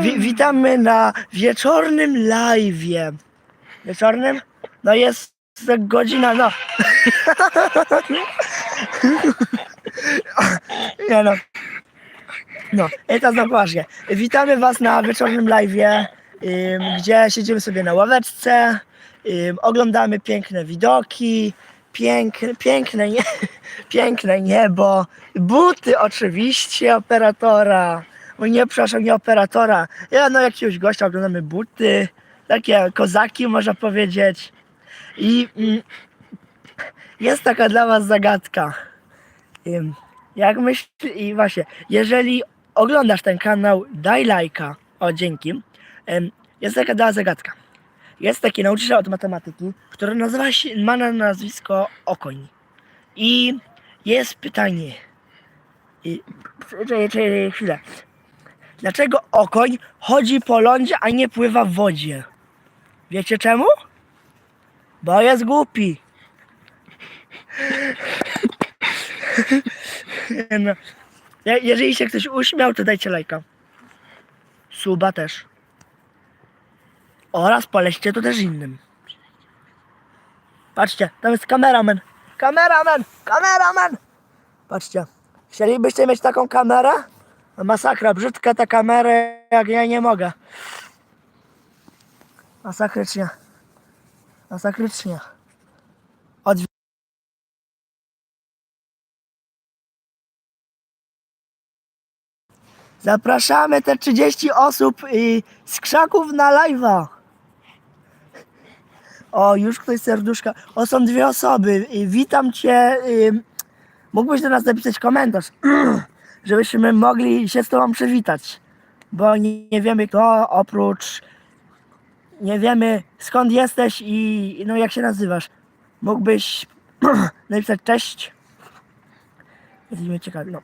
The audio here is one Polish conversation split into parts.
Wi witamy na wieczornym live'ie. Wieczornym? No jest godzina, no. Nie no. No, i teraz poważnie. Witamy Was na wieczornym live'ie, gdzie siedzimy sobie na ławeczce, oglądamy piękne widoki, piękne, piękne, nie, piękne niebo, buty oczywiście operatora. O nie, przepraszam, nie operatora. Ja no jakiegoś gościa oglądamy buty, takie kozaki można powiedzieć. I mm, jest taka dla was zagadka. Jak myśl i właśnie, jeżeli oglądasz ten kanał, daj lajka. O, dzięki. Jest taka dla zagadka. Jest taki nauczyciel od matematyki, który nazywa się, ma na nazwisko Okoń. I jest pytanie. I, czekaj, czekaj, chwilę. Dlaczego okoń chodzi po lądzie, a nie pływa w wodzie? Wiecie czemu? Bo jest głupi. No. Je- Jeżeli się ktoś uśmiał, to dajcie lajka. Suba też. Oraz polećcie to też innym. Patrzcie, tam jest kameraman. Kameraman! Kameraman! Patrzcie. Chcielibyście mieć taką kamerę? Masakra, brzydka ta kamera, jak ja nie mogę. Masakrycznie. Masakrycznie. Od... Zapraszamy te 30 osób y, z krzaków na live'a. O, już ktoś serduszka. O, są dwie osoby. Witam cię. Mógłbyś do nas napisać komentarz, żebyśmy mogli się z tobą przywitać. Bo nie, nie wiemy kto, oprócz... Nie wiemy skąd jesteś i no jak się nazywasz. Mógłbyś napisać cześć. Jesteśmy ciekawi. No,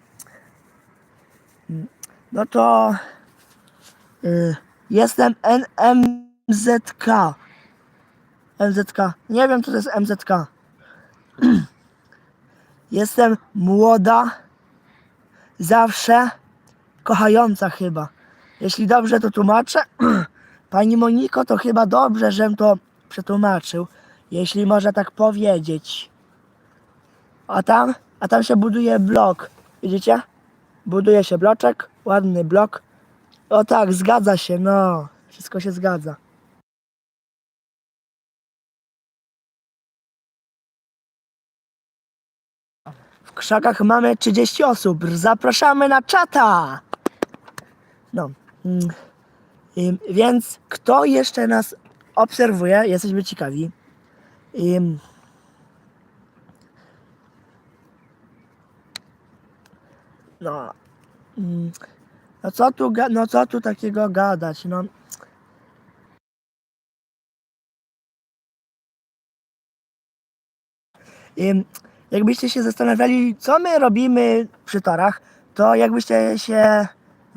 no to... Y, jestem NMZK. MZK. Nie wiem, co to jest MZK. Jestem młoda, zawsze kochająca chyba. Jeśli dobrze to tłumaczę, Pani Moniko, to chyba dobrze, żem to przetłumaczył, jeśli można tak powiedzieć. A tam, a tam się buduje blok. Widzicie? Buduje się bloczek, ładny blok. O tak, zgadza się, no. Wszystko się zgadza. Krzakach mamy 30 osób. Zapraszamy na czata! No. mm, ym, Więc kto jeszcze nas obserwuje? Jesteśmy ciekawi. Ym, No. mm, No co tu, no co tu takiego gadać? No. Ym, jakbyście się zastanawiali, co my robimy przy torach, to jakbyście się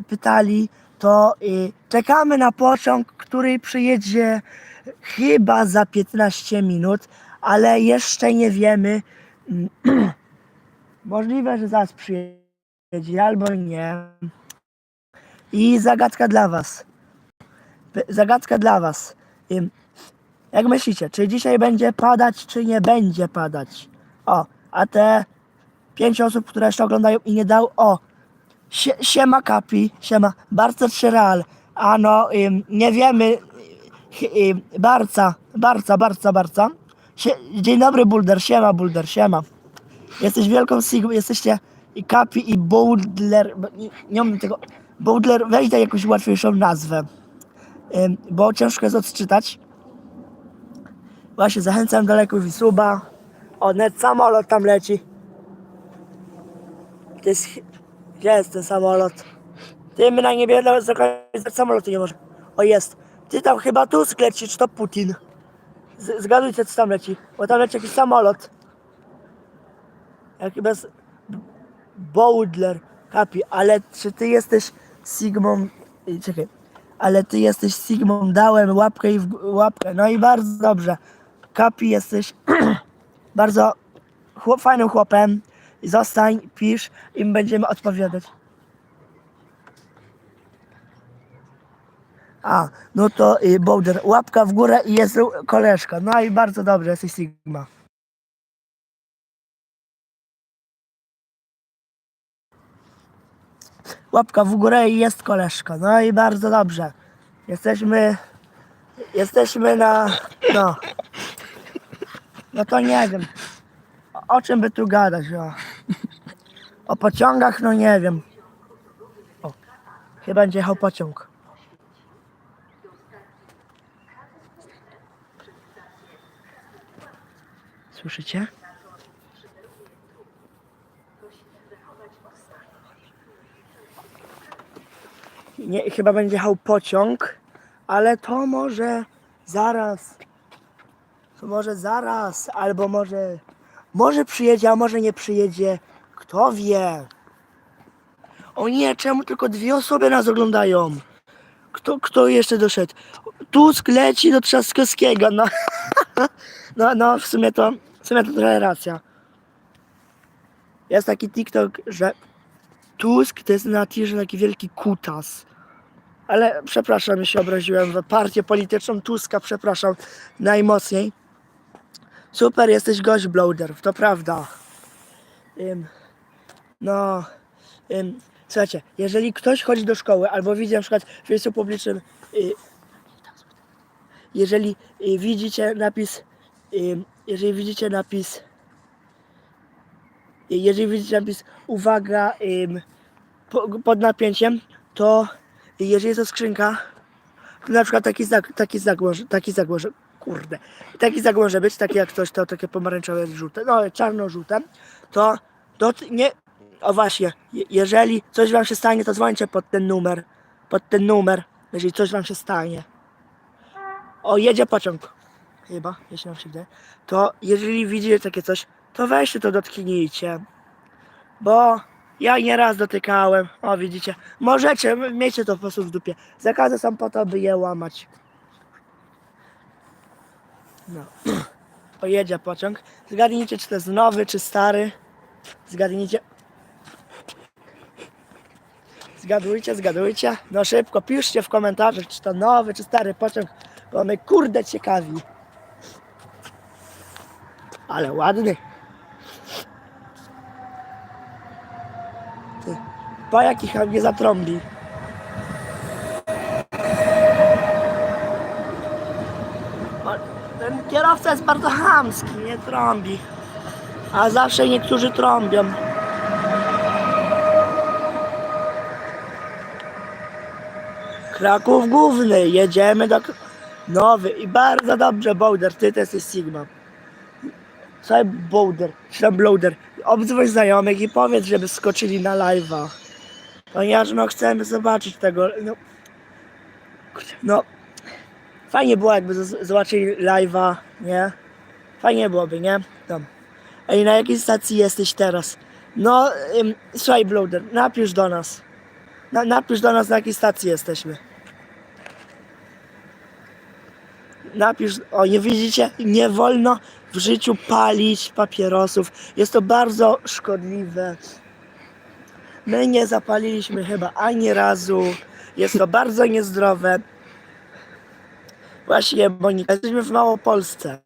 pytali, to y, czekamy na pociąg, który przyjedzie chyba za 15 minut, ale jeszcze nie wiemy. Możliwe, że zaraz przyjedzie albo nie. I zagadka dla Was. Zagadka dla Was. Jak myślicie, czy dzisiaj będzie padać, czy nie będzie padać? O, a te pięć osób, które jeszcze oglądają i nie dał, o, sie, siema Kapi, siema, bardzo real. A no, ym, nie wiemy, Barca, Barca, Barca, Barca. Sie, dzień dobry Bulder, siema Bulder, siema. Jesteś wielką Sigmą, jesteście i Kapi i Boudler, bo nie, mam tego, Boudler, weź daj jakąś łatwiejszą nazwę, bo ciężko jest odczytać. Właśnie zachęcam do lajków i suba. O, net samolot tam leci. To jest... Gdzie jest ten samolot? Ty my na niebie dla zlokalizować samolotu nie może. O, jest. Ty tam chyba Tusk leci, czy to Putin? Z, zgadujcie, co tam leci. Bo tam leci jakiś samolot. Jaki bez... Boudler. Kapi, ale czy ty jesteś Sigmą... Czekaj. Ale ty jesteś Sigmą, dałem łapkę i w łapkę. No i bardzo dobrze. Kapi, jesteś bardzo chłop, fajnym chłopem. Zostań, pisz i my będziemy odpowiadać. A, no to y, Boulder, łapka w górę i jest koleżka. No i bardzo dobrze, jesteś Sigma. Łapka w górę i jest koleżka. No i bardzo dobrze. Jesteśmy, jesteśmy na, no. No to nie wiem. O, czym by tu gadać, o. O pociągach, no nie wiem. O, chyba będzie jechał pociąg. Słyszycie? Nie, chyba będzie jechał pociąg, ale to może zaraz. Może zaraz, albo może. Może przyjedzie, a może nie przyjedzie. Kto wie? O nie, czemu tylko dwie osoby nas oglądają? Kto, kto jeszcze doszedł? Tusk leci do Trzaskowskiego. No, no, no w sumie to w sumie to trochę racja. Jest taki TikTok, że Tusk to jest na tirze taki wielki kutas. Ale przepraszam, się obraziłem partię polityczną Tuska, przepraszam najmocniej. Super, jesteś gość Blowder, to prawda. Ym, no, ym, słuchajcie, jeżeli ktoś chodzi do szkoły albo widzi na przykład w miejscu publicznym, y, jeżeli y, widzicie napis, y, jeżeli widzicie napis, y, jeżeli widzicie napis uwaga ym, po, pod napięciem, to jeżeli jest to skrzynka, na przykład taki znak, taki znak taki znak kurde, taki znak może być, taki jak coś, to takie pomarańczowe, żółte, no czarno-żółte, to, to nie, o właśnie, je- jeżeli coś wam się stanie, to dzwońcie pod ten numer, pod ten numer, jeżeli coś wam się stanie. O, jedzie pociąg, chyba, jeśli nam się wydaje, to jeżeli widzicie takie coś, to weźcie to dotknijcie, bo ja nieraz dotykałem, o widzicie, możecie, miejcie to po prostu w dupie, zakazy są po to, by je łamać. No. Pojedzie pociąg. Zgadnijcie, czy to jest nowy, czy stary. Zgadnijcie. Zgadujcie, zgadujcie. No szybko, piszcie w komentarzach, czy to nowy, czy stary pociąg, bo my kurde ciekawi. Ale ładny. Ty, jakich nie zatrąbi. O, Kierowca jest bardzo chamski, nie trąbi. A zawsze niektórzy trąbią. Kraków Główny, jedziemy do... Nowy i bardzo dobrze, Boulder, ty to jesteś Sigma. Słuchaj, Boulder, czy tam Blowder, obdzwoń znajomych i powiedz, żeby skoczyli na live'a. Ponieważ no chcemy zobaczyć tego, no... No, Fajnie było, jakby zobaczyli live'a, nie? Fajnie byłoby, nie? No. Ej, na jakiej stacji jesteś teraz? No, ym, słuchaj, Blowder, napisz do nas. Na, napisz do nas, na jakiej stacji jesteśmy. Napisz, o nie widzicie, nie wolno w życiu palić papierosów. Jest to bardzo szkodliwe. My nie zapaliliśmy chyba ani razu. Jest to bardzo niezdrowe. Właśnie, Monika, jesteśmy w Małopolsce.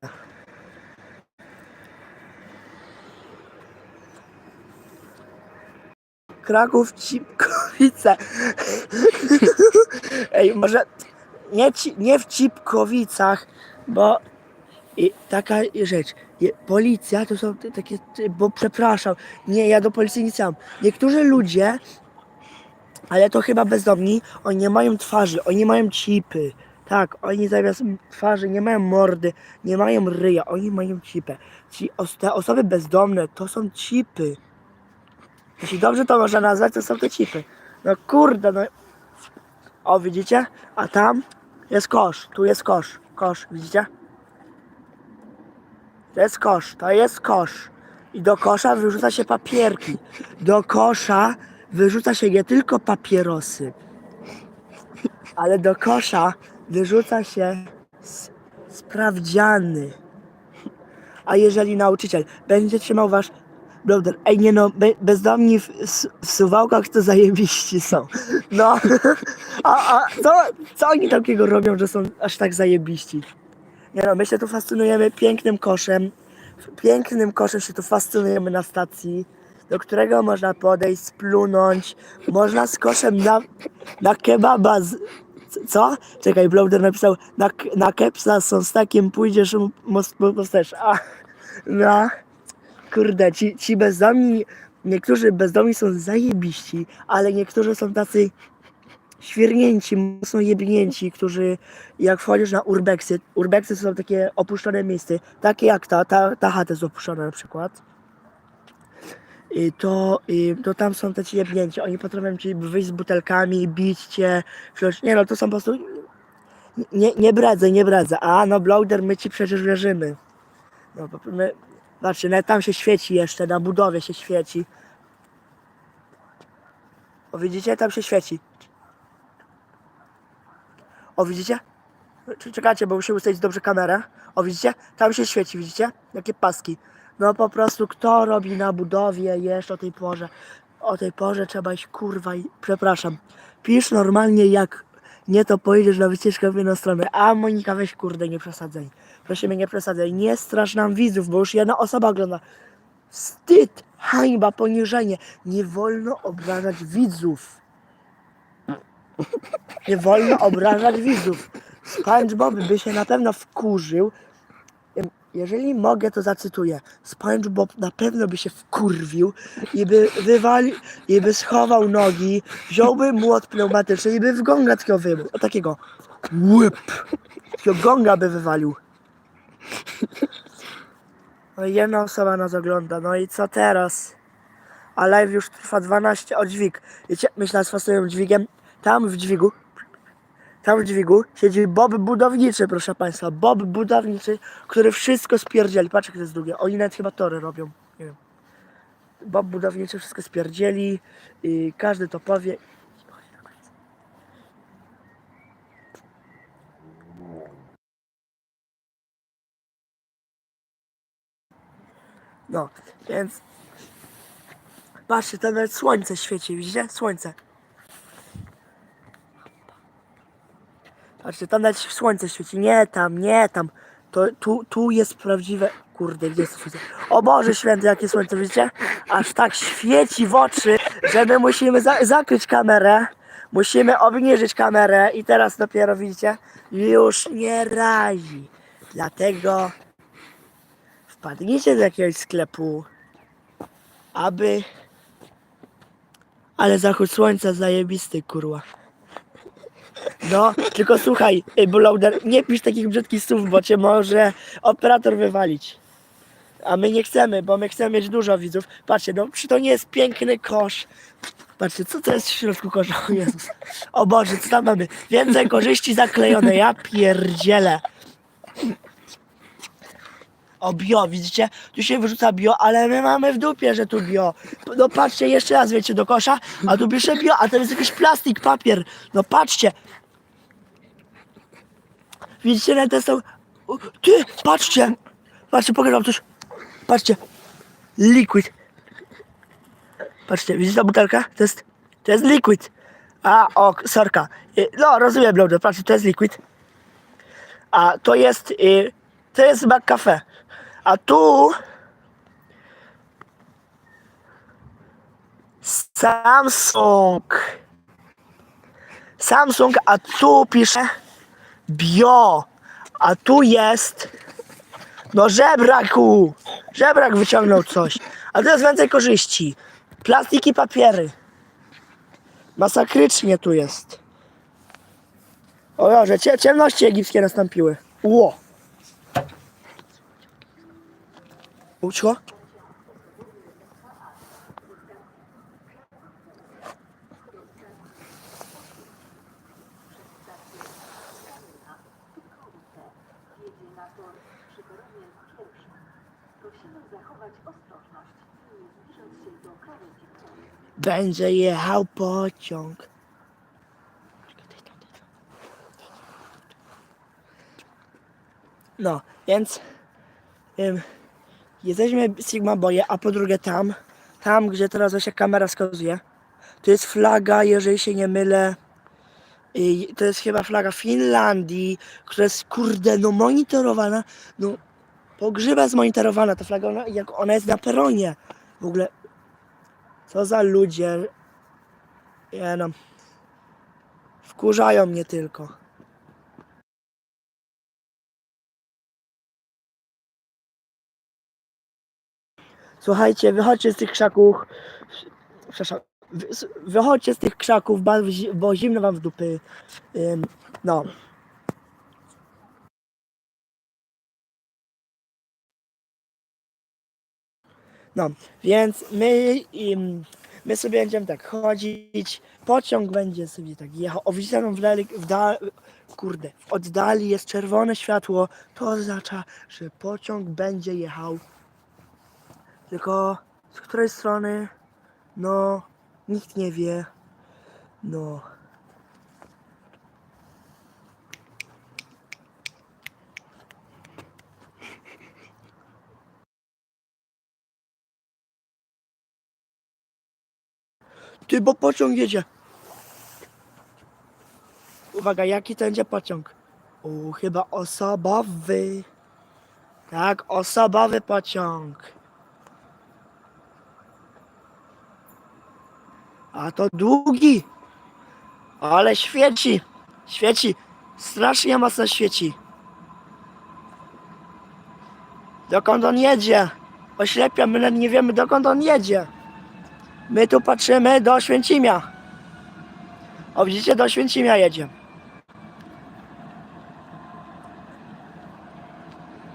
Kraków, Cipkowice. Ej, może nie, ci, nie w Cipkowicach, bo i taka rzecz. Policja to są takie, bo przepraszam, nie, ja do policji nie mam. Niektórzy ludzie, ale to chyba bezdomni, oni nie mają twarzy, oni mają chipy. Tak, oni zamiast twarzy nie mają mordy, nie mają ryja, oni mają chipę. Ci, os, te osoby bezdomne to są chipy. Jeśli dobrze to można nazwać, to są te chipy. No kurde, no. O, widzicie? A tam jest kosz, tu jest kosz. Kosz, widzicie? To jest kosz, to jest kosz. I do kosza wyrzuca się papierki. Do kosza wyrzuca się nie tylko papierosy, ale do kosza wyrzuca się sprawdziany. A jeżeli nauczyciel będzie trzymał wasz Brother, ej nie no, be, bezdomni w, w Suwałkach to zajebiści są. No, a, a co, co oni takiego robią, że są aż tak zajebiści? Nie no, my się tu fascynujemy pięknym koszem. Pięknym koszem się tu fascynujemy na stacji, do którego można podejść, splunąć. Można z koszem na, na kebaba z... Co? Czekaj, Blowder napisał, na, na kepsa są z takim pójdziesz most też. A, no, kurde, ci, ci bezdomni, niektórzy bezdomni są zajebiści, ale niektórzy są tacy świernięci, mocno jebnięci, którzy jak wchodzisz na urbexy, urbexy są takie opuszczone miejsca, takie jak ta, ta, ta chata jest opuszczona na przykład, to, to tam są te ci jebnięci, oni potrafią ci wyjść z butelkami, bić cię, nie no, to są po prostu, nie, nie bradzę, nie bradzę, a no Blowder, my ci przecież wierzymy, no my, patrzcie, nawet tam się świeci jeszcze, na budowie się świeci, o widzicie, tam się świeci, O, widzicie? Czekajcie, bo musimy ustawić dobrze kamerę. O, widzicie? Tam się świeci, widzicie? Jakie paski. No po prostu kto robi na budowie jeszcze o tej porze? O tej porze trzeba iść, kurwa, i... przepraszam. Pisz normalnie jak nie to pojedziesz na wycieczkę w jedną stronę. A Monika, weź kurde, nie przesadzaj. Prosimy, nie przesadzaj. Nie strasz nam widzów, bo już jedna osoba ogląda. Wstyd, hańba, poniżenie. Nie wolno obrażać widzów. Nie wolno obrażać widzów. SpongeBob by się na pewno wkurzył. Jeżeli mogę, to zacytuję. SpongeBob na pewno by się wkurwił i by wywalił, i by schował nogi, wziąłby młot pneumatyczny i by w gonga takiego wyjebał. O takiego. Łyp. Takiego gonga by wywalił. No i jedna osoba nas ogląda. No i co teraz? A live już trwa 12 o dźwig. Wiecie, myślę, że fasują dźwigiem. Tam w dźwigu, tam w dźwigu siedzi Bob budowniczy, proszę Państwa. Bob budowniczy, który wszystko spierdzieli. Patrz, jak to jest długie. Oni nawet chyba tory robią. Nie wiem. Bob budowniczy wszystko spierdzieli i każdy to powie. No, więc patrzcie, tam nawet słońce świeci, widzicie? Słońce. Patrzcie, tam nawet słońce świeci. Nie tam, nie tam. To, tu, tu jest prawdziwe. Kurde, gdzie jest słońce? O Boże święty, jakie słońce, widzicie? Aż tak świeci w oczy, że my musimy za zakryć kamerę. Musimy obniżyć kamerę i teraz dopiero widzicie, już nie razi. Dlatego wpadnijcie do jakiegoś sklepu, aby... Ale zachód słońca zajebisty, kurwa. No, tylko słuchaj, ej, Blowder, nie pisz takich brzydkich słów, bo cię może operator wywalić. A my nie chcemy, bo my chcemy mieć dużo widzów. Patrzcie, no czy to nie jest piękny kosz? Patrzcie, co to jest w środku kosza? O Jezus. O Boże, co tam mamy? Więcej korzyści zaklejone, ja pierdzielę. O bio, widzicie? Tu się wyrzuca bio, ale my mamy w dupie, że tu bio. No patrzcie, jeszcze raz wiecie do kosza, a tu pisze bio, a to jest jakiś plastik, papier. No patrzcie. Widzicie, na te są... Ty, patrzcie! Patrzcie, pokażę wam coś. Patrzcie. Liquid. Patrzcie, widzicie ta butelka? To jest, to jest liquid. A, o, sorka. No, rozumiem, Blowder, patrzcie, to jest liquid. A to jest, to jest McCafe. A tu Samsung. Samsung, a tu pisze bio. A tu jest no żebraku. Żebrak wyciągnął coś. A jest więcej korzyści. Plastiki, papiery. Masakrycznie tu jest. O Boże, cie, ciemności egipskie nastąpiły. Ło. Uciło? jedzie na tor przykorowiem pierwszym. Prosimy zachować ostrożność i nie zbliżać się do krawędzi toru. Będzie jechał pociąg. No, więc em, jesteśmy Sigma Boje, a po drugie tam, tam gdzie teraz właśnie kamera wskazuje, to jest flaga, jeżeli się nie mylę, to jest chyba flaga Finlandii, która jest kurde, no monitorowana, no pogrzeba zmonitorowana ta flaga, ona, jak ona jest na peronie. W ogóle, co za ludzie, ja no, wkurzają mnie tylko. Słuchajcie, wychodźcie z tych krzaków. Przepraszam. Wychodźcie z tych krzaków, bo, zi- bo zimno wam w dupy. No. No, więc my, my sobie będziemy tak chodzić. Pociąg będzie sobie tak jechał. O, w dali, w kurde, w oddali jest czerwone światło. To oznacza, że pociąg będzie jechał tylko z której strony? No, nikt nie wie. No. Ty, bo pociąg jedzie. Uwaga, jaki to będzie pociąg? O, chyba osobowy. Tak, osobowy pociąg. A to długi. Ale świeci. Świeci. Strasznie mocno świeci. Dokąd on jedzie? Oślepia, my nie wiemy dokąd on jedzie. My tu patrzymy do Święcimia. O widzicie, do Święcimia jedzie.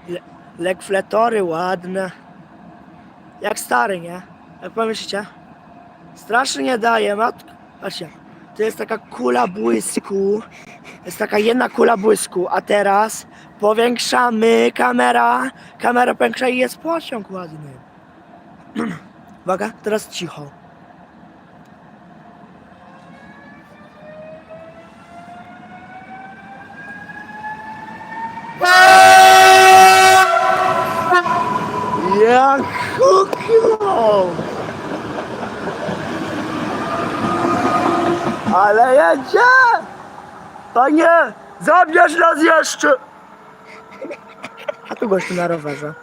Le Lekfletory ładne. Jak stary, nie? Jak pomyślicie? Strasznie daje, matko. Patrzcie, to jest taka kula błysku. Jest taka jedna kula błysku, a teraz powiększamy kamera. Kamera powiększa i jest pociąg ładny. Uwaga, teraz cicho. Jak Ale jedzie! Panie, zabierz nas jeszcze! A tu gościu na rowerze.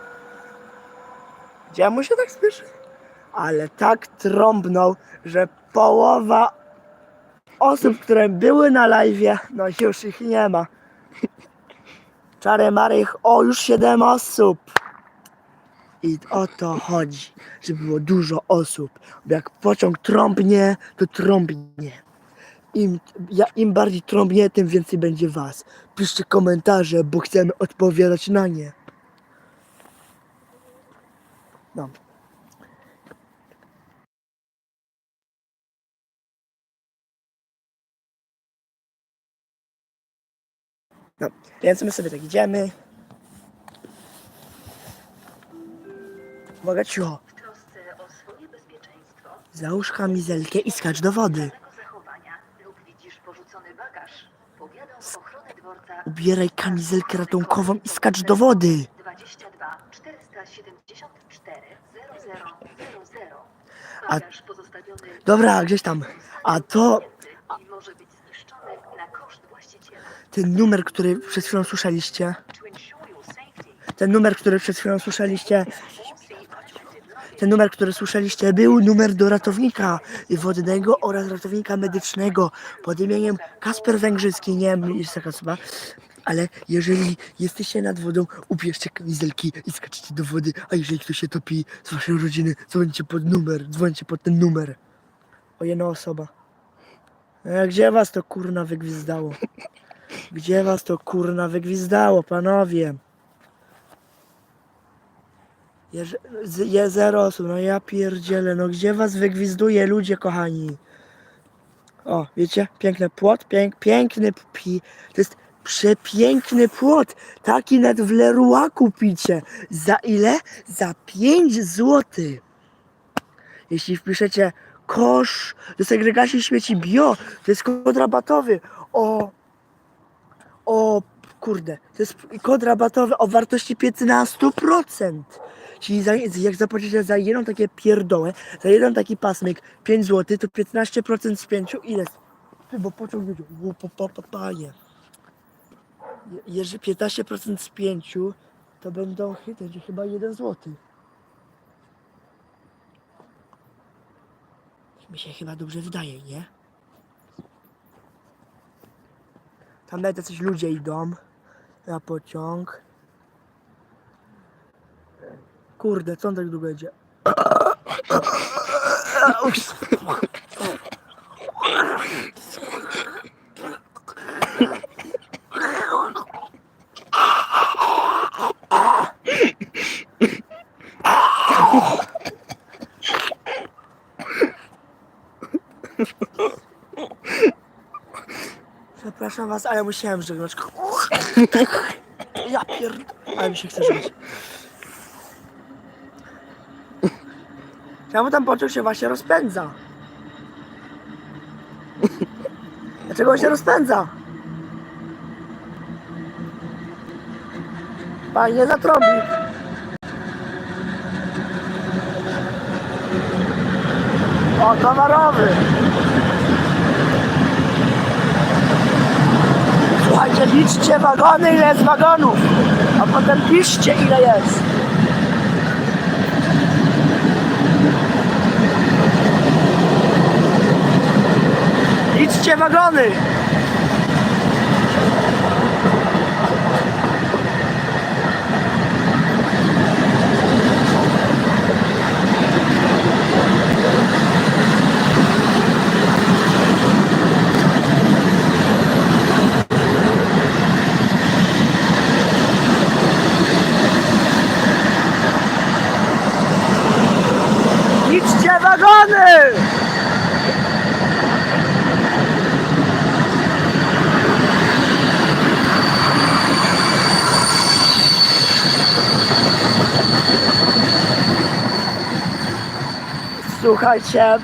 Gdzie mu się tak spieszy? Ale tak trąbnął, że połowa osób, które były na live, no już ich nie ma. Czary Marych, o już 7 osób. I o to chodzi, żeby było dużo osób. Bo jak pociąg trąbnie, to trąbnie. Im, ja, Im bardziej trąbnie, tym więcej będzie was. Piszcie komentarze, bo chcemy odpowiadać na nie. No. No, więc my sobie tak idziemy. Uwaga, cicho. Załóż kamizelkę i skacz do wody. Ubieraj kamizelkę ratunkową i skacz do wody. 22 474 0000. A- Bagaż pozostawiony Dobra, gdzieś tam. A to ten numer, który przed chwilą słyszeliście. Ten numer, który przed chwilą słyszeliście. Ten numer, który słyszeliście, był numer do ratownika wodnego oraz ratownika medycznego pod imieniem Kasper Węgrzycki. Nie wiem, jest taka osoba. Ale jeżeli jesteście nad wodą, ubierzcie kamizelki i skaczcie do wody. A jeżeli ktoś się topi z waszej rodziny, dzwońcie pod numer, dzwońcie pod ten numer. O jedna osoba. E, gdzie was to kurna wygwizdało? Gdzie was to kurna wygwizdało, panowie? Je zero osób, no ja pierdzielę, no gdzie was wygwizduje ludzie kochani? O, wiecie, piękny płot, pięk, piękny pi, to jest przepiękny płot, taki nawet w Leroy kupicie. Za ile? Za 5 złotych. Jeśli wpiszecie kosz do segregacji śmieci bio, to jest kod rabatowy o, o kurde, to jest kod rabatowy o wartości 15%. Czyli za, jak zapłacicie za jedną takie pierdołę, za jeden taki pasmyk 5 zł, to 15% z 5 ile? Ty, bo pociąg jedzie. Ło, pa, pa, pa, panie. Je- Jeżeli 15% z 5, to będą będzie chyba 1 zł. Mi się chyba dobrze wydaje, nie? Tam nawet jacyś ludzie idą na pociąg. Kurde, co on tak długo idzie? Przepraszam was, ale musiałem żegnać. Ja pierd... Ale mi się chce. Czemu tam pociąg się właśnie rozpędza? Dlaczego on się rozpędza? Fajnie zatrąbi. O, towarowy. Słuchajcie, liczcie wagony, ile jest wagonów, a potem piszcie, ile jest. Liczcie wagony. Liczcie wagony! Słuchajcie,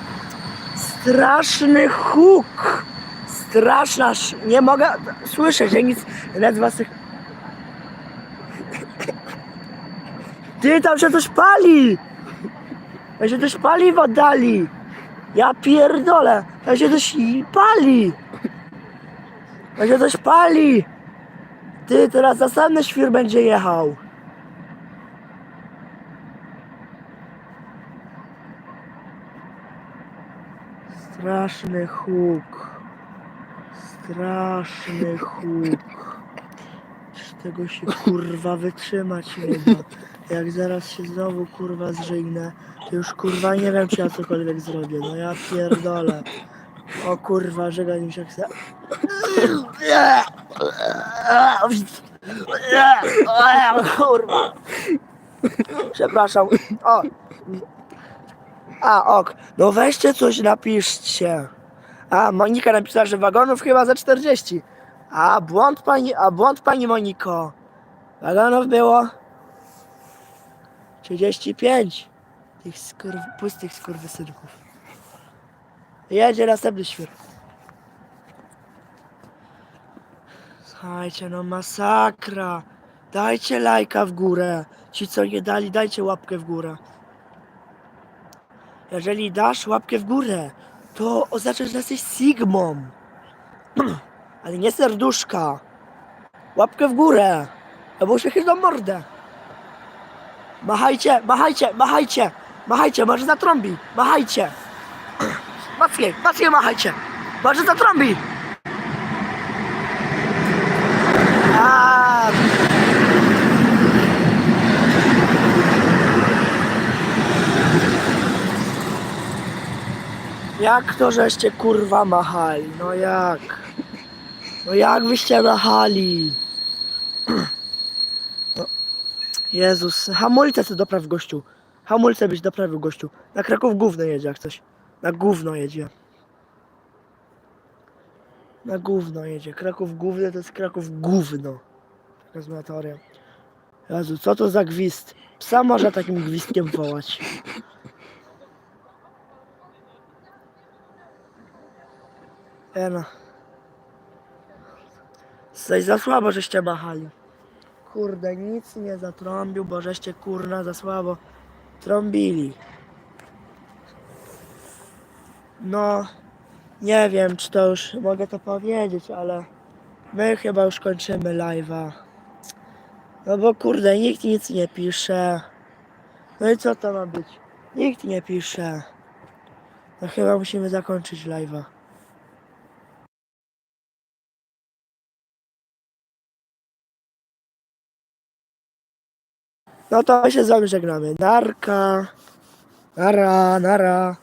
straszny huk. Straszna, sz- nie mogę słyszeć, ja nic, nawet was tych... Ty, tam się coś pali! Ja się też paliwo oddali. Ja pierdolę. Ja się i pali. Ja się też pali. Ty, teraz następny świr będzie jechał. Straszny huk. Straszny huk. Z tego się kurwa wytrzymać nie da. Jak zaraz się znowu kurwa zżygnę, to już kurwa nie wiem czy ja cokolwiek zrobię. No ja pierdolę. O kurwa, żegaj mi się chce. Kurwa. Przepraszam. O. A, ok. No weźcie coś napiszcie. A, Monika napisała, że wagonów chyba za 40. A, błąd pani, a błąd pani Moniko. Wagonów było 35. Tych skurw, pustych skurwysynków. Jedzie następny świr. Słuchajcie, no masakra. Dajcie lajka w górę. Ci, co nie dali, dajcie łapkę w górę. Jeżeli dasz łapkę w górę, to oznacza, że jesteś Sigmą. Ale nie serduszka. Łapkę w górę. Albo się chyba mordę. Machajcie, machajcie, machajcie. Machajcie, może zatrąbi. Machajcie. Mocniej, mocniej machajcie. Może zatrąbi. A. Jak to żeście kurwa machali? No jak? No jak wyście machali? No. Jezus, hamulce co dopraw gościu. Hamulce byś doprawił gościu. Na Kraków gówno jedzie jak coś. Na gówno jedzie. Na gówno jedzie. Kraków gówno to jest Kraków gówno. Taka jest moja teoria. Jezu, co to za gwizd? Psa można takim gwizdkiem wołać. E no. Coś za słabo, żeście machali. Kurde, nic nie zatrąbił, bo żeście kurna za słabo trąbili. No, nie wiem, czy to już mogę to powiedzieć, ale my chyba już kończymy live'a. No bo kurde, nikt nic nie pisze. No i co to ma być? Nikt nie pisze. No chyba musimy zakończyć live'a. No to my się z wami żegnamy. Narka. Nara, nara.